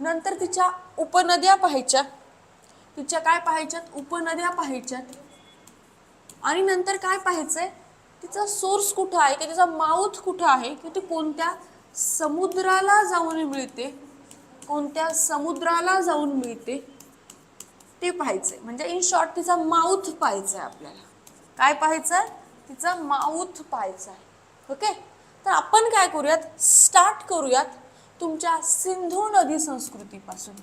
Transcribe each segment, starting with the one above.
नंतर तिच्या उपनद्या पाहायच्या. तिच्या काय पाहायच्यात? उपनद्या पाहायच्यात. आणि नंतर काय पाहायचंय? तिचा सोर्स कुठं आहे? की तिचा माउथ कुठं आहे? की ती कोणत्या समुद्राला जाऊन मिळते? कोणत्या समुद्राला जाऊन मिळते? ते पाहायचंय. म्हणजे इन शॉर्ट तिचा माउथ पाहायचा आहे आपल्याला. काय पाहायचंय? तिचा माउथ पाहायचा आहे ओके तर आपण काय करूयात? स्टार्ट करूयात. तुमच्या सिंधू नदी संस्कृतीपासून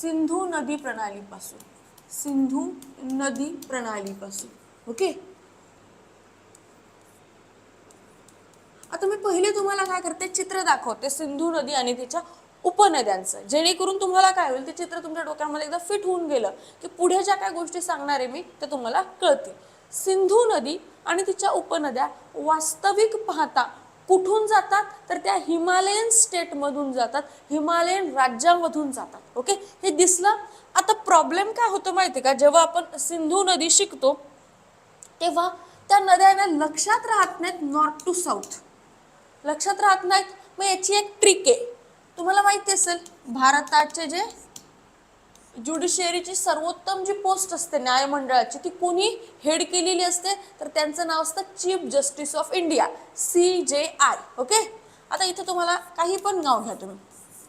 सिंधू नदी प्रणालीपासून सिंधू नदी प्रणालीपासून ओके? आता मी पहिले तुम्हाला काय करते चित्र दाखवते सिंधू नदी आणि तिच्या उपनद्यांचं. जेणेकरून तुम्हाला काय होईल ते चित्र तुमच्या डोक्यामध्ये एकदा फिट होऊन गेलं की पुढे ज्या काय गोष्टी सांगणार आहे मी ते तुम्हाला कळतील. सिंधू नदी आणि तिच्या उपनद्या वास्तविक पाहता कुठून जातात? तर त्या हिमालयन स्टेटमधून जातात. हिमालयन राज्यामधून जातात. ओके हे दिसलं? आता प्रॉब्लेम काय होतो माहिती का? जेव्हा आपण सिंधू नदी शिकतो तेव्हा त्या नद्यांना लक्षात राहत नाहीत नॉर्थ टू साऊथ लक्षात राहत नाहीत. मग याची एक ट्रिक आहे. तुम्हाला माहिती असेल भारताचे जे ज्युडिशियरीची सर्वोत्तम जी पोस्ट असते न्यायमंडळाची ती कोणी हेड केलेली असते तर त्यांचं नाव असतं chief justice of India C J I okay? आता इथे तुम्हाला काही पण नाव घ्या तुम्ही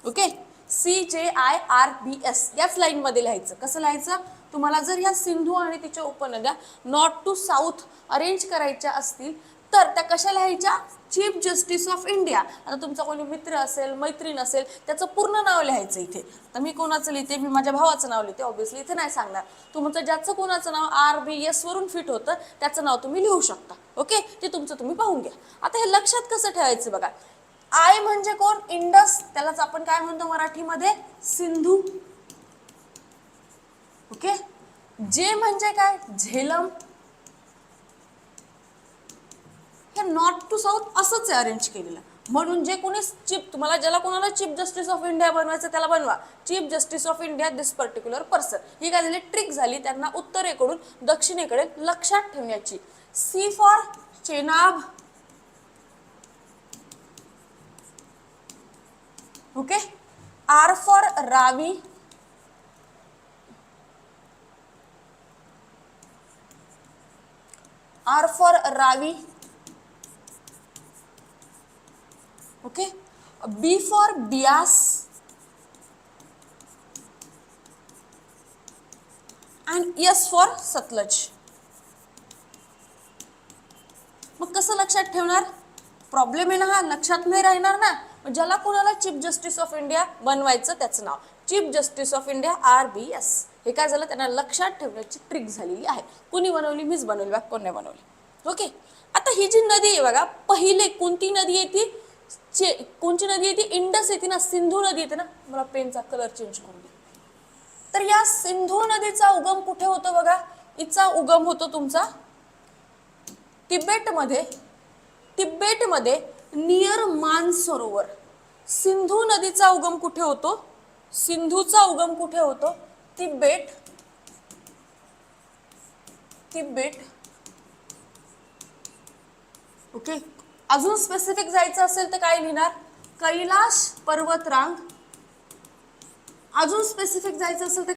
okay? C J I R B S याच लाईनमध्ये लिहायचं. कसं लिहायचं? तुम्हाला जर ह्या सिंधू आणि तिच्या उपनद्या नॉर्थ टू साऊथ अरेंज करायच्या असतील तर त्या कशा लिहायच्या? Chief justice of India. आता तुमचा कोणी मित्र असेल मैत्रीण असेल त्याचं पूर्ण नाव लिहायचं इथे. तर मी कोणाचं लिहिते? मी माझ्या भावाचं नाव लिहिते. ऑब्व्हियसली इथे नाही सांगणार. तुमचं ज्याचं कोणाचं नाव आर बी एसवरून फिट होतं त्याचं नाव तुम्ही लिहू शकता. ओके ते तुमचं तुम्ही पाहून घ्या. आता हे लक्षात कसं ठेवायचं बघा? आय म्हणजे कोण? इंडस त्यालाच आपण काय म्हणतो मराठीमध्ये? सिंधू. ओके जे म्हणजे काय? झेलम. हे नॉर्थ टू साऊथ असंच आहे अरेंज केलेलं. म्हणून जे कोणी चीफ तुम्हाला ज्याला कोणाला चीफ जस्टिस ऑफ इंडिया बनवायचं त्याला बनवा. Chief justice of India this particular person ही काय झाली? ट्रिक झाली त्यांना उत्तरेकडून दक्षिणेकडे लक्षात ठेवण्याची. C for Chenab okay R for Ravi R for Ravi okay B for Beas and S for Sutlej मग कसं लक्षात ठेवणार? प्रॉब्लेम आहे ना हा लक्षात नाही राहणार ना. ज्याला कोणाला चीफ जस्टिस ऑफ इंडिया बनवायचं त्याचं नाव. Chief justice of India R B S हे काय झालं? त्यांना लक्षात ठेवण्याची ट्रिक झालेली आहे. कुणी बनवली? मीच बनवली. बा कोण नाही बनवली. ओके आता ही जी नदी आहे बघा पहिले कोणती नदी आहे ती? चे कोणची नदी येते इंडस येते ना सिंधू नदी येते ना. मला पेनचा कलर चेंज करून दे. तर या सिंधू नदीचा उगम कुठे होतो बघा? हिचा उगम होतो तुमचा तिबेटमध्ये तिबेटमध्ये नियर मान सरोवर सिंधू नदीचा उगम कुठे होतो? सिंधूचा उगम कुठे होतो? तिबेट तिबेट ओके? अजून स्पेसिफिक जायचं असेल तर काय लिहिणार? कैलाश पर्वतरांग. अजून स्पेसिफिक जायचं असेल तर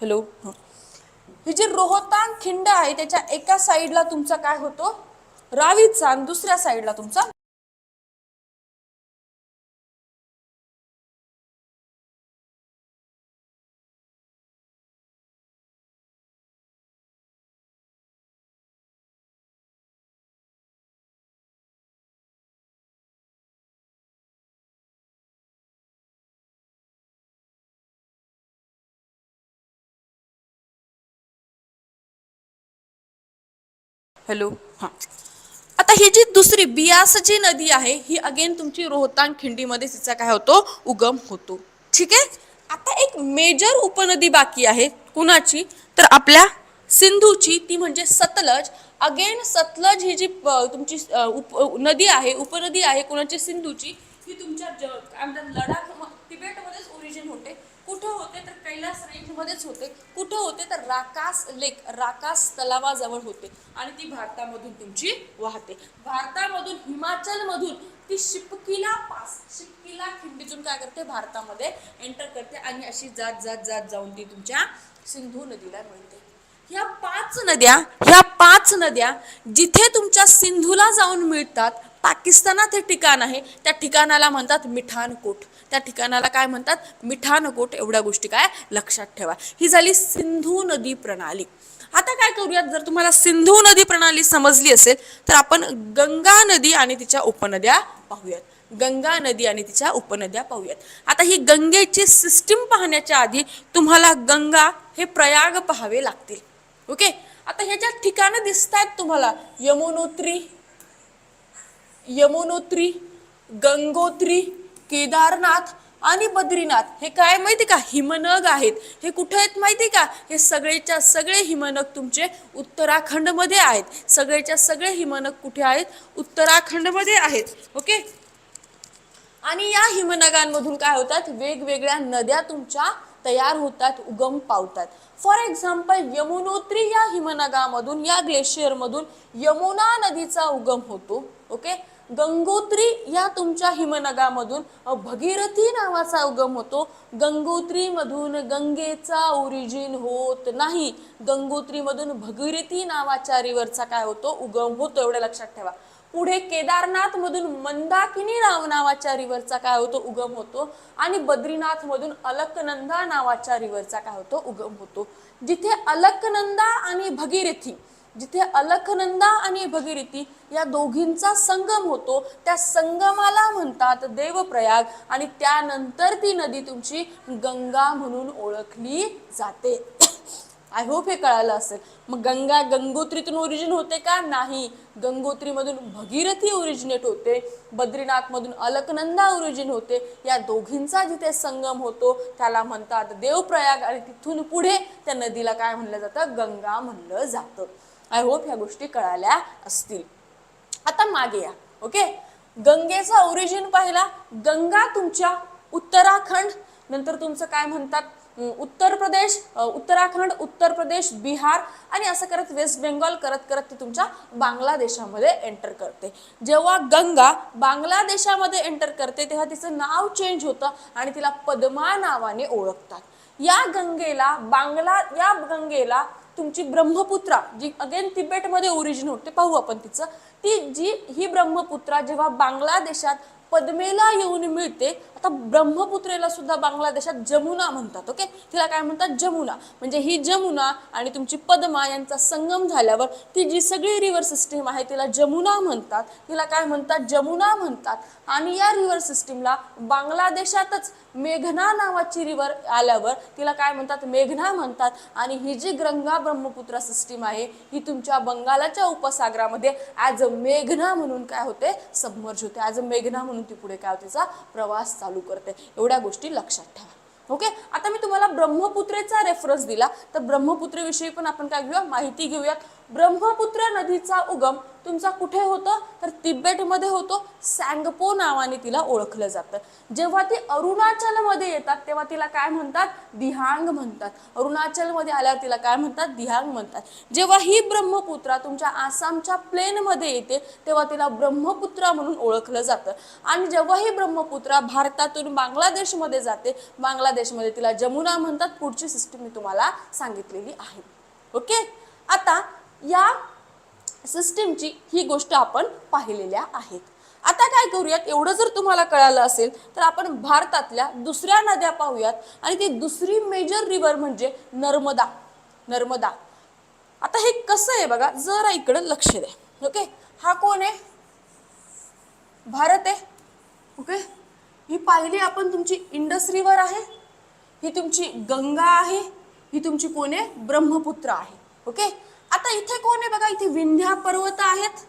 हॅलो हं. ही जी रोहतांग खिंड आहे त्याच्या एका साईडला तुमचा काय होतो रावीचा आणि दुसऱ्या साईडला तुमचा हॅलो हां. आता ही जी दुसरी बियास जी नदी आहे ही अगेन तुमची रोहतांग खिंडीमध्ये तिचा काय होतो? उगम होतो. ठीक आहे? आता एक मेजर उपनदी बाकी आहे. कुणाची? तर आपल्या सिंधूची. ती म्हणजे सतलज. अगेन सतलज ही जी तुमची उप नदी आहे उपनदी आहे कुणाची? सिंधूची. ही तुमच्या ज- काय म्हणतात लडाख तिबेटमध्येच ओरिजिन होते. कुठं होते? तर कैलास रेंजमध्येच होते. कुठं होते? तर राकास लेक राकास तलावाजवळ होते. आणि ती भारतामधून तुमची वाहते. भारतामधून हिमाचलमधून ती शिपकीला पास शिपकीला खिंडीतून काय करते? भारतामध्ये एंटर करते आणि अशी जात जात जात जाऊन ती तुमच्या सिंधू नदीला मिळते. ह्या पाच नद्या ह्या पाच नद्या जिथे तुमच्या सिंधूला जाऊन मिळतात पाकिस्तानात हे ठिकाण आहे त्या ठिकाणाला म्हणतात मिठानकोट. त्या ठिकाणाला काय म्हणतात? मिठानकोट. एवढ्या गोष्टी काय? लक्षात ठेवा. ही झाली सिंधू नदी प्रणाली. आता काय करूयात? जर तुम्हाला सिंधू नदी प्रणाली समजली असेल तर आपण गंगा नदी आणि तिच्या उपनद्या पाहूयात. गंगा नदी आणि तिच्या उपनद्या पाहूयात. आता ही गंगेची सिस्टीम पाहण्याच्या आधी तुम्हाला गंगा हे प्रयाग पाहावे लागतील. ओके आता ह्याच्या ठिकाणं दिसत आहेत तुम्हाला यमुनोत्री यमुनोत्री गंगोत्री केदारनाथ आणि बद्रीनाथ हे काय माहिती का? हिमनग आहेत. हे कुठे आहेत माहिती का? हे सगळेच्या सगळे हिमनग तुमचे उत्तराखंडमध्ये आहेत. सगळेच्या सगळे हिमनग कुठे आहेत? उत्तराखंडमध्ये आहेत. ओके? आणि या हिमनगांमधून काय होतात? वेगवेगळ्या नद्या तुमच्या तयार होतात उगम पावतात. फॉर एक्झाम्पल यमुनोत्री या हिमनगामधून या ग्लेशियरमधून यमुना नदीचा उगम होतो. ओके? गंगोत्री या तुमच्या हिमनगामधून भगीरथी नावाचा उगम होतो. गंगोत्रीमधून गंगेचा ओरिजिन होत नाही. गंगोत्रीमधून भगीरथी नावाच्या रिव्हरचा काय होतो? उगम होतो एवढं लक्षात ठेवा. पुढे केदारनाथ मधून मंदाकिनी नाव नावाच्या रिव्हरचा काय होतो? उगम होतो. आणि बद्रीनाथ मधून अलकनंदा नावाच्या रिव्हरचा काय होतो? उगम होतो. जिथे अलकनंदा आणि भगीरथी जिथे अलकनंदा आणि भगीरथी या दोघींचा संगम होतो त्या संगमाला म्हणतात देवप्रयाग आणि त्यानंतर ती नदी तुमची गंगा म्हणून ओळखली जाते. आय होप हे कळालं असेल. मग गंगा गंगोत्रीतून ओरिजिन होते का? नाही. गंगोत्रीमधून भगीरथी ओरिजिनेट होते. बद्रीनाथमधून अलकनंदा ओरिजिन होते. या दोघींचा जिथे संगम होतो त्याला म्हणतात देवप्रयाग आणि तिथून पुढे त्या नदीला काय म्हणलं जातं? गंगा म्हणलं जातं. आय होप ह्या गोष्टी कळाल्या असतील. आता मागे या ओके गंगेचा ओरिजिन पाहिला. गंगा तुमच्या उत्तराखंड नंतर तुमचं काय म्हणतात? उत्तर प्रदेश उत्तराखंड उत्तर प्रदेश बिहार आणि असं करत वेस्ट बेंगॉल करत करत ती तुमच्या बांगलादेशामध्ये एंटर करते. जेव्हा गंगा बांगलादेशामध्ये एंटर करते तेव्हा तिचं नाव चेंज होतं आणि तिला पद्मा नावाने ओळखतात. या गंगेला बांगला या गंगेला तुमची ब्रह्मपुत्रा जी अगेन तिबेटमध्ये ओरिजिन होते पाहू आपण तिचं. ती जी ही ब्रह्मपुत्रा जेव्हा बांगलादेशात पद्मेला येऊन मिळते आता ब्रह्मपुत्रेला सुद्धा बांगलादेशात जमुना म्हणतात ओके तिला काय म्हणतात? जमुना. म्हणजे ही जमुना आणि तुमची पद्मा यांचा संगम झाल्यावर ती जी सगळी रिव्हर सिस्टीम आहे तिला जमुना म्हणतात. तिला काय म्हणतात? जमुना म्हणतात. आणि या रिव्हर सिस्टीमला बांगलादेशातच मेघना नावाची रिव्हर आल्यावर तिला काय म्हणतात? मेघना म्हणतात. आणि ही जी गंगा ब्रह्मपुत्रा सिस्टीम आहे ही तुमच्या बंगालाच्या उपसागरामध्ये ॲज अ मेघना म्हणून काय होते? सबमर्ज होते. ॲज अ मेघना म्हणून ती पुढे काय होते? तिचा प्रवास चालू करते. एवढ्या गोष्टी लक्षात ठेवा. ओके आता मी तुम्हाला ब्रह्मपुत्रेचा रेफरन्स दिला. तर ब्रह्मपुत्रेविषयी पण आपण काय घेऊया? माहिती घेऊयात. ब्रह्मपुत्र नदीचा उगम तुमचा कुठे होतो? तर तिबेटमध्ये होतो. सॅंगपो नावाने तिला ओळखलं जातं. जेव्हा ती अरुणाचलमध्ये येतात तेव्हा तिला काय म्हणतात? दिहांग म्हणतात. अरुणाचलमध्ये आल्यावर तिला काय म्हणतात? दिहांग म्हणतात. जेव्हा ही ब्रह्मपुत्रा तुमच्या आसामच्या प्लेनमध्ये येते तेव्हा तिला ब्रह्मपुत्रा म्हणून ओळखलं जातं. आणि जेव्हा ही ब्रह्मपुत्रा भारतातून बांगलादेशमध्ये जाते बांगलादेशमध्ये तिला जमुना म्हणतात. पुढची सिस्टीम मी तुम्हाला सांगितलेली आहे. ओके? आता या सिस्टीमची ही गोष्ट आपण पाहिलेल्या आहेत. आता काय करूयात? एवढं जर तुम्हाला कळालं असेल तर आपण भारतातल्या दुसऱ्या नद्या पाहूयात आणि ती दुसरी मेजर रिव्हर म्हणजे नर्मदा. नर्मदा. आता हे कसं आहे बघा? जरा इकडं लक्ष द्या. ओके? हा कोण आहे? भारत आहे. ओके? ही पाहिली आपण तुमची इंडस रिव्हर आहे. ही तुमची गंगा आहे. ही तुमची कोण आहे? ब्रह्मपुत्र आहे. ओके? आता इथे कोण आहे बघा? इथे विंध्या पर्वत आहेत.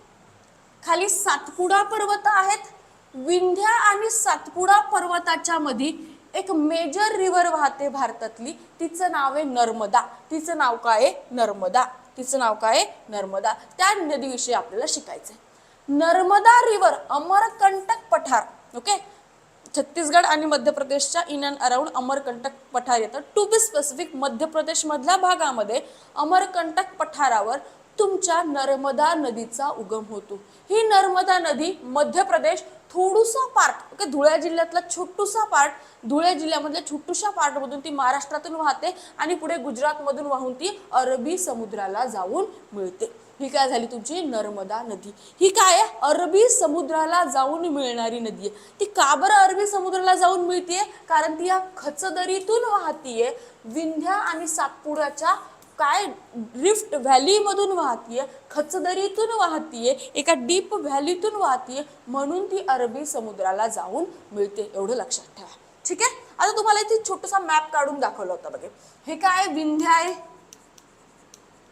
खाली सातपुडा पर्वत आहेत. विंध्या आणि सातपुडा पर्वताच्या मध्ये एक मेजर रिव्हर वाहते भारतातली. तिचं नाव आहे नर्मदा. तिचं नाव काय आहे? नर्मदा. तिचं नाव काय आहे? नर्मदा. त्या नदीविषयी आपल्याला शिकायचंय. नर्मदा रिव्हर अमरकंटक पठार. ओके छत्तीसगड आणि मध्य प्रदेशच्या इन अँड अराउंड अमरकंटक पठार येतं. टू बी स्पेसिफिक मध्य प्रदेशमधल्या भागामध्ये अमरकंटक पठारावर तुमच्या नर्मदा नदीचा उगम होतो. ही नर्मदा नदी मध्य प्रदेश थोडूसा पार्ट ओके धुळे जिल्ह्यातला छोटूसा पार्ट धुळे जिल्ह्यामधल्या छोटूशा पार्टमधून ती महाराष्ट्रातून वाहते आणि पुढे गुजरातमधून वाहून ती अरबी समुद्राला जाऊन मिळते. ही काय झाली तुमची? नर्मदा नदी. ही काय आहे? अरबी समुद्राला जाऊन मिळणारी नदी आहे. ती का बरं अरबी समुद्राला जाऊन मिळतीये? कारण ती या खचदरीतून वाहतीये. विंध्या आणि सातपुड्याच्या काय रिफ्ट व्हॅलीमधून वाहतीये. खचदरीतून वाहतीये. एका डीप व्हॅलीतून वाहतीये. म्हणून ती अरबी समुद्राला जाऊन मिळते. एवढं लक्षात ठेवा. ठीक आहे? आता तुम्हाला इथे छोटासा मॅप काढून दाखवला होता बघे. हे काय विंध्या आहे?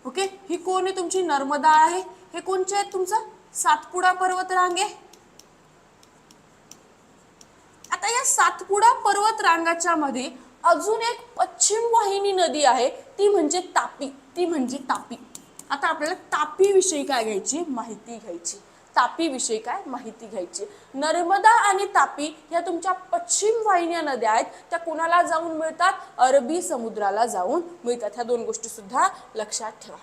ओके? ही कोण आहे तुमची नर्मदा आहे? हे कोणचे आहेत तुमचा? सातपुडा पर्वत रांगे? आता या सातपुडा पर्वत रांगाच्या मध्ये अजून एक पश्चिम वाहिनी नदी आहे ती म्हणजे तापी. ती म्हणजे तापी. आता आपल्याला तापी विषयी काय घ्यायची? माहिती घ्यायची. तापीविषयी काय माहिती घ्यायची? नर्मदा आणि तापी ह्या तुमच्या पश्चिम वाहिन्या नद्या आहेत. त्या कुणाला जाऊन मिळतात? अरबी समुद्राला जाऊन मिळतात. ह्या दोन गोष्टी सुद्धा लक्षात ठेवा.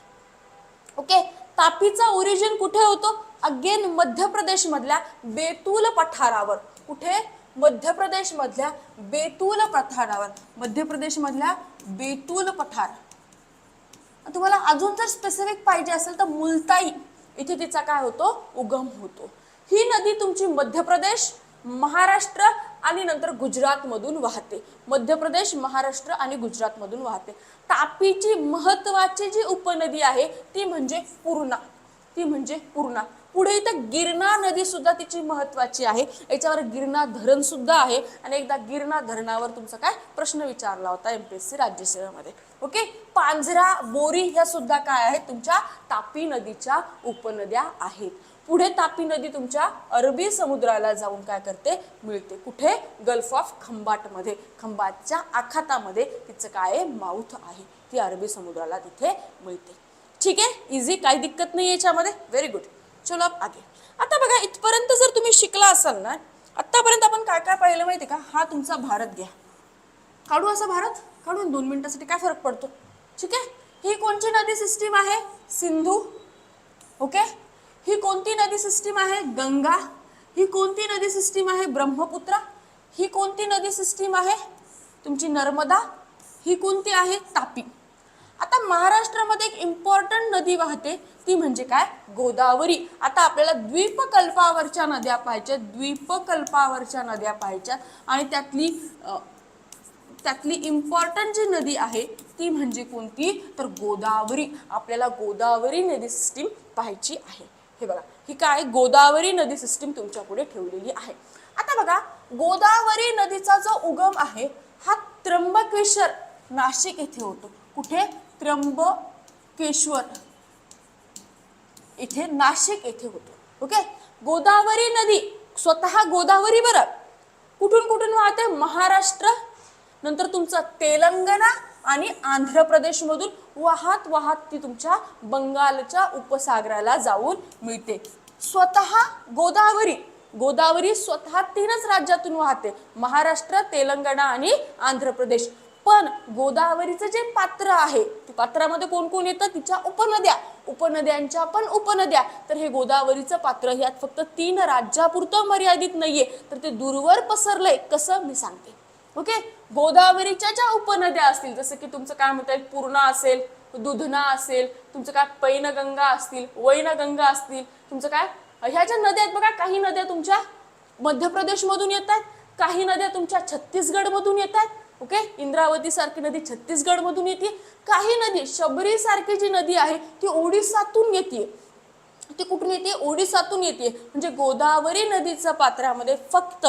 ओके? तापीचा ओरिजिन कुठे होतो? अगेन मध्य प्रदेश मधल्या बेतूल पठारावर. कुठे? मध्य प्रदेश मधल्या बेतूल पठारावर. मध्य प्रदेश मधल्या बेतूल पठार. तुम्हाला अजून जर स्पेसिफिक पाहिजे असेल तर मुलताई इथे तिचा काय होतो? उगम होतो. ही नदी तुमची मध्य प्रदेश महाराष्ट्र आणि नंतर गुजरातमधून वाहते. मध्य प्रदेश महाराष्ट्र आणि गुजरातमधून वाहते. तापीची महत्वाची जी उपनदी आहे ती म्हणजे पूर्णा. ती म्हणजे पूर्णा. पुढे इथं गिरणा नदी सुद्धा तिची महत्वाची आहे. याच्यावर गिरणा धरण सुद्धा आहे. आणि एकदा गिरणा धरणावर तुमचा काय प्रश्न विचारला होता एमपीएससी राज्यसेवेमध्ये. ओके पांझरा बोरी ह्या सुद्धा काय आहेत? तुमच्या तापी नदीच्या उपनद्या आहेत. पुढे तापी नदी तुमच्या अरबी समुद्राला जाऊन काय करते? मिळते. कुठे? Gulf of खंबाटमध्ये. खंबाटच्या आखातामध्ये तिचं काय माऊथ माउथ आहे. ती अरबी समुद्राला तिथे मिळते. ठीक आहे? इझी काही दिक्कत नाही याच्यामध्ये? व्हेरी गुड चलो आगे. आता बघा इथपर्यंत जर तुम्ही शिकला असाल ना आत्तापर्यंत आपण काय काय पाहिलं माहिती का? हा तुमचा भारत घ्या. काढू असा भारत? काढून दोन मिनिटासाठी काय फरक पडतो? ठीक आहे? ही कोणची नदी सिस्टीम आहे? सिंधू. ओके? ही कोणती नदी सिस्टीम आहे? गंगा. ही कोणती नदी सिस्टीम आहे? ब्रह्मपुत्रा. ही कोणती नदी सिस्टीम आहे? तुमची नर्मदा. ही कोणती आहे? तापी. आता महाराष्ट्रामध्ये एक इम्पॉर्टंट नदी वाहते ती म्हणजे काय? गोदावरी. आता आपल्याला द्वीपकल्पावरच्या नद्या पाहायच्या द्वीपकल्पावरच्या नद्या पाहायच्या आणि त्यातली त्यातली इम्पॉर्टंट जी नदी आहे ती म्हणजे कोणती? तर गोदावरी. आपल्याला गोदावरी नदी सिस्टीम पाहायची आहे. हे बघा ही काय? गोदावरी नदी सिस्टीम तुमच्यापुढे ठेवलेली आहे. आता बघा गोदावरी नदीचा जो उगम आहे हा त्र्यंबकेश्वर नाशिक येथे होतो. कुठे? त्र्यंबकेश्वर. इथे नाशिक येथे होतो. ओके? गोदावरी नदी स्वतः गोदावरी बरं. कुठून कुठून वाहते? महाराष्ट्र नंतर तुमचं तेलंगणा आणि आंध्र प्रदेशमधून वाहत वाहत ती तुमच्या बंगालच्या उपसागराला जाऊन मिळते. स्वतः गोदावरी गोदावरी स्वतः तीनच राज्यातून वाहते. महाराष्ट्र तेलंगणा आणि आंध्र प्रदेश पण गोदावरीचं जे पात्र आहे ते पात्रामध्ये कोण कोण येतं? तिच्या उपनद्या. उपनद्यांच्या पण उपनद्या. तर हे गोदावरीचं पात्र यात फक्त तीन राज्यापुरतं मर्यादित नाहीये. तर ते दूरवर पसरलंय कसं? मी सांगते. ओके? गोदावरीच्या ज्या उपनद्या असतील जसं की तुमचं काय म्हणता येईल? पूर्णा असेल दुधना असेल तुमचं काय? पैनगंगा असतील वैनगंगा असतील तुमचं काय? ह्या ज्या नद्या आहेत बघा काही नद्या तुमच्या मध्य प्रदेशमधून येत आहेत काही नद्या तुमच्या छत्तीसगडमधून येत आहेत ओके? इंद्रावती सारखी नदी छत्तीसगडमधून येते. काही नदी शबरी सारखी जी नदी आहे ती ओडिसातून येते. ती कुठून येते? ओडिसातून येते. म्हणजे गोदावरी नदीच्या पात्रामध्ये फक्त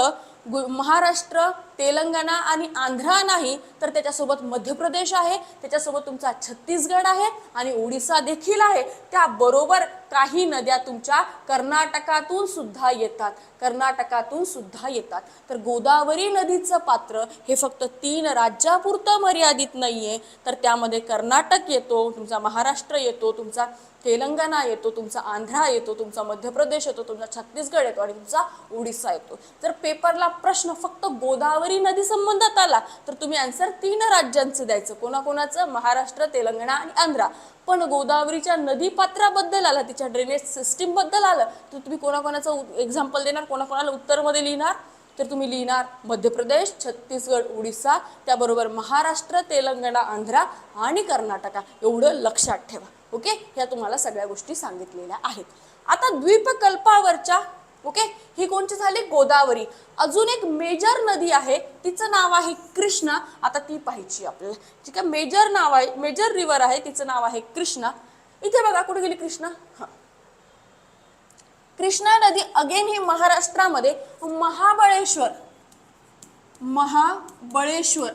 गु- महाराष्ट्र तेलंगणा आणि आंध्रा नाही तर त्याच्यासोबत मध्य प्रदेश आहे त्याच्यासोबत तुमचा छत्तीसगड आहे आणि ओडिसा देखील आहे. त्याबरोबर काही नद्या तुमच्या कर्नाटकातून सुद्धा येतात कर्नाटकातून सुद्धा येतात. तर गोदावरी नदीचं पात्र हे फक्त तीन राज्यापुरतं मर्यादित नाही आहे तर त्यामध्ये कर्नाटक येतो तुमचा महाराष्ट्र येतो तुमचा तेलंगणा येतो तुमचा आंध्रा येतो तुमचा मध्य प्रदेश येतो तुमचा छत्तीसगड येतो आणि तुमचा ओडिसा येतो. तर पेपरला प्रश्न फक्त गोदावरी नदी संबंधात आला तर तुम्ही आन्सर तीन राज्यांचं द्यायचं. कोणाकोणाचं? महाराष्ट्र तेलंगणा आणि आंध्रा. पण गोदावरीच्या नदी पात्राबद्दल आला तिच्या ड्रेनेज सिस्टीमबद्दल आलं तर तुम्ही कोणाकोणाचं एक्झाम्पल देणार? कोणाकोणाला उत्तरमध्ये लिहिणार? तर तुम्ही लिहिणार मध्य प्रदेश छत्तीसगड ओडिसा त्याबरोबर महाराष्ट्र तेलंगणा आंध्रा आणि कर्नाटका. एवढं लक्षात ठेवा. ओके? ह्या तुम्हाला सगळ्या गोष्टी सांगितलेल्या आहेत. आता द्वीपकल्पावरच्या ओके ही कोणची झाली? गोदावरी. अजून एक मेजर नदी आहे. तिचं नाव आहे कृष्णा. आता ती पाहायची आपल्याला. ठीक आहे? मेजर नाव आहे मेजर रिव्हर आहे. तिचं नाव आहे कृष्णा. इथे बघा कुठे गेली कृष्णा? हा. कृष्णा नदी अगेन ही महाराष्ट्रामध्ये महाबळेश्वर. महाबळेश्वर.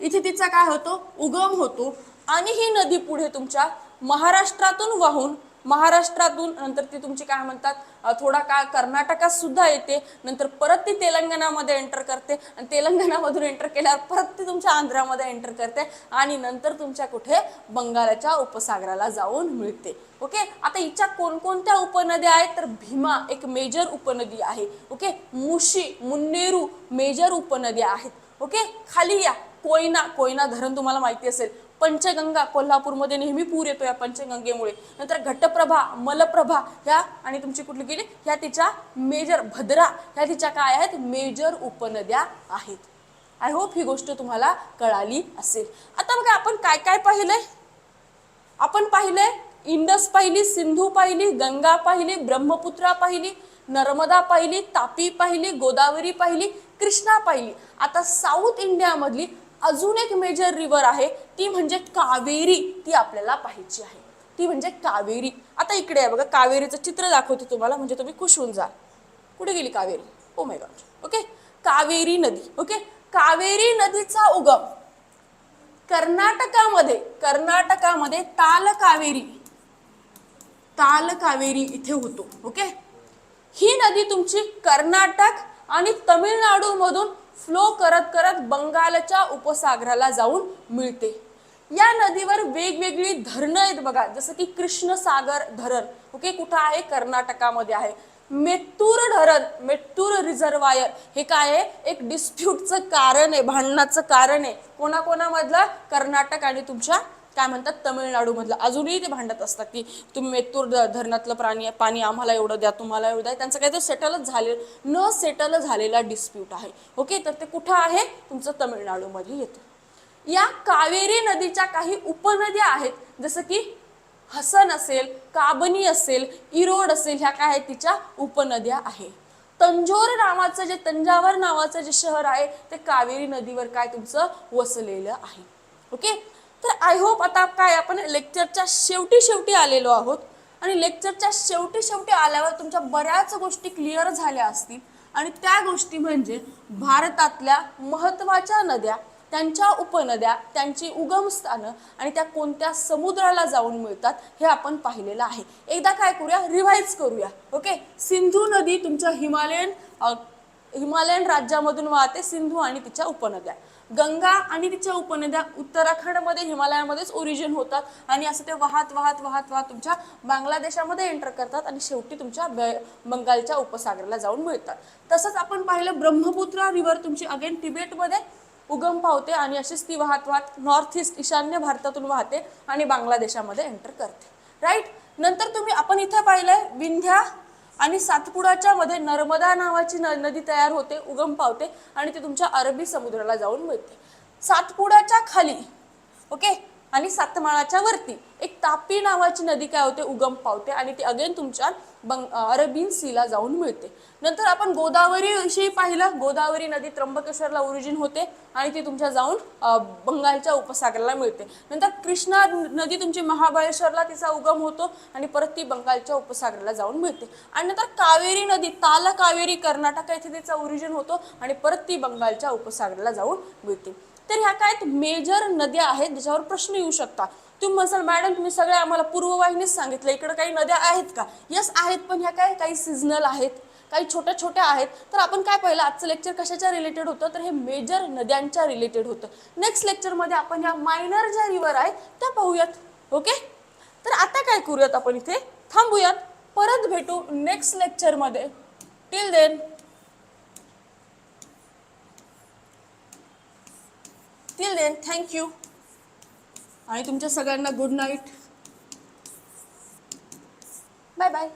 इथे तिचा काय होतो? उगम होतो. आणि ही नदी पुढे तुमच्या महाराष्ट्रातून वाहून महाराष्ट्रातून नंतर ती तुमची काय म्हणतात थोडा काळ कर्नाटकात सुद्धा येते नंतर परत ती तेलंगणामध्ये एंटर करते आणि तेलंगणामधून एंटर केल्यावर परत ती तुमच्या आंध्रामध्ये एंटर करते आणि नंतर तुमच्या कुठे बंगालच्या उपसागराला जाऊन मिळते. ओके? आता हिच्या कोणकोणत्या उपनद्या आहेत? तर भीमा एक मेजर उपनदी आहे. ओके? मुशी मुन्नेरू मेजर उपनद्या आहेत. ओके? खाली या. कोयना कोयना धरण तुम्हाला माहिती असेल. पंचगंगा कोल्हापूरमध्ये नेहमी पूर येतो या पंचगंगेमुळे. नंतर घटप्रभा मलप्रभा ह्या आणि तुमची कुठली गेली ह्या तिच्या मेजर भद्रा ह्या तिच्या काय आहेत? मेजर उपनद्या आहेत. आय होप ही गोष्ट तुम्हाला कळाली असेल. आता बघा आपण काय काय पाहिलंय? आपण पाहिलंय इंडस पाहिली सिंधू पाहिली गंगा पाहिली ब्रह्मपुत्रा पाहिली नर्मदा पाहिली तापी पाहिली गोदावरी पाहिली कृष्णा पाहिली. आता साऊथ इंडियामधली अजून एक मेजर रिव्हर आहे ती म्हणजे कावेरी ती आपल्याला पाहायची आहे. ती म्हणजे कावेरी. आता इकडे आहे बघा कावेरीचं चित्र दाखवते तुम्हाला म्हणजे तुम्ही खुश होऊन जा. कुठे गेली Kaveri? Oh my god okay Kaveri नदी. ओके कावेरी नदीचा उगम. कर्नाटकामध्ये कर्नाटकामध्ये ताल कावेरी. ताल कावेरी इथे होतो. ओके ही नदी तुमची कर्नाटक आणि तमिळनाडू मधून फ्लो करत करत बंगालच्या उपसागराला जाऊन मिळते. या नदीवर वेगवेगळी धरणं आहेत बघा. जसं की कृष्णसागर धरण ओके? कुठं आहे? कर्नाटकामध्ये आहे. मेत्तूर धरण मेत्तूर रिझर्वायर. हे काय आहे? एक डिस्प्यूटचं कारण आहे भांडणाचं कारण आहे. कोणाकोणामधलं? कर्नाटक आणि तुमच्या काय म्हणतात? तमिळनाडू मधलं अजूनही ते भांडत असतात की तुम्ही मेत्तूर धरणातलं प्राणी पाणी आम्हाला एवढं द्या तुम्हाला एवढं द्या. त्यांचं काही ते सेटलच झाले न सेटल झालेला डिस्प्यूट आहे. ओके? तर ते कुठं आहे? तुमचं तमिळनाडूमध्ये येतं. या कावेरी नदीच्या काही उपनद्या आहेत जसं की हसन असेल काबनी असेल इरोड असेल ह्या काय आहेत तिच्या उपनद्या आहे. तंजोर नावाचं जे तंजावर नावाचं जे शहर आहे ते कावेरी नदीवर काय तुमचं वसलेलं आहे. ओके? तर आय होप आता काय आपण लेक्चरच्या शेवटी शेवटी आलेलो आहोत. आणि लेक्चरच्या शेवटी शेवटी आल्यावर तुमच्या बऱ्याच गोष्टी क्लिअर झाल्या असतील. आणि त्या गोष्टी म्हणजे भारतातल्या महत्त्वाच्या नद्या त्यांच्या उपनद्या त्यांची उगमस्थानं आणि त्या कोणत्या समुद्राला जाऊन मिळतात हे आपण पाहिलेलं आहे. एकदा काय करूया? रिव्हाइज करूया. ओके सिंधू नदी तुमच्या हिमालयन हिमालयन राज्यामधून वाहते सिंधू आणि तिच्या उपनद्या. गंगा आणि तिच्या उपनद्या उत्तराखंडमध्ये हिमालयामध्येच ओरिजिन होतात आणि असं ते वाहत वाहत वाहत वाहत तुमच्या बांगलादेशामध्ये एंटर करतात आणि शेवटी तुमच्या बे- बंगालच्या उपसागराला जाऊन मिळतात. तसंच आपण पाहिलं ब्रह्मपुत्रा रिव्हर तुमची अगेन तिबेटमध्ये उगम पावते आणि अशीच ती वाहत वाहत नॉर्थ ईस्ट ईशान्य भारतातून वाहते आणि बांगलादेशामध्ये एंटर करते. राईट नंतर तुम्ही आपण इथे पाहिलंय विंध्या आणि सातपुडाच्या मध्ये नर्मदा नावाची न- नदी तयार होते उगम पावते आणि ती तुमच्या अरबी समुद्राला जाऊन मिळते. सातपुडाच्या खाली ओके आणि सातमाळाच्या वरती एक तापी नावाची नदी काय होते? उगम पावते आणि ती अगेन तुमच्या बंग अरबीन सीला जाऊन मिळते. नंतर आपण गोदावरी विषयी पाहिलं. गोदावरी नदी त्र्यंबकेश्वरला ओरिजिन होते आणि ती तुमच्या जाऊन बंगालच्या उपसागराला मिळते. नंतर कृष्णा नदी तुमची महाबळेश्वरला तिचा उगम होतो आणि परत ती बंगालच्या उपसागराला जाऊन मिळते. आणि नंतर कावेरी नदी ताल कावेरी कर्नाटक येथे तिचा ओरिजिन होतो आणि परत ती बंगालच्या उपसागराला जाऊन मिळते. तर ह्या काय मेजर नद्या आहेत? ज्याच्यावर प्रश्न येऊ शकतात. तुम्ही म्हणाल मॅडम तुम्ही सगळ्या आम्हाला पूर्ववाहिनीच सांगितलं. इकडं काही नद्या आहेत का? यस आहेत पण ह्या काय काही सिजनल आहेत काही छोट्या छोट्या आहेत. तर आपण काय पाहिलं? आजचं लेक्चर कशाच्या रिलेटेड होतं? तर हे मेजर नद्यांच्या रिलेटेड होतं. नेक्स्ट लेक्चरमध्ये आपण ह्या मायनर ज्या रिव्हर आहेत त्या पाहूयात. ओके तर आता काय करूयात आपण इथे? थांबूयात. परत भेटू नेक्स्ट लेक्चरमध्ये till then till then thank you आणि तुमच्या सगळ्यांना गुड नाईट बाय बाय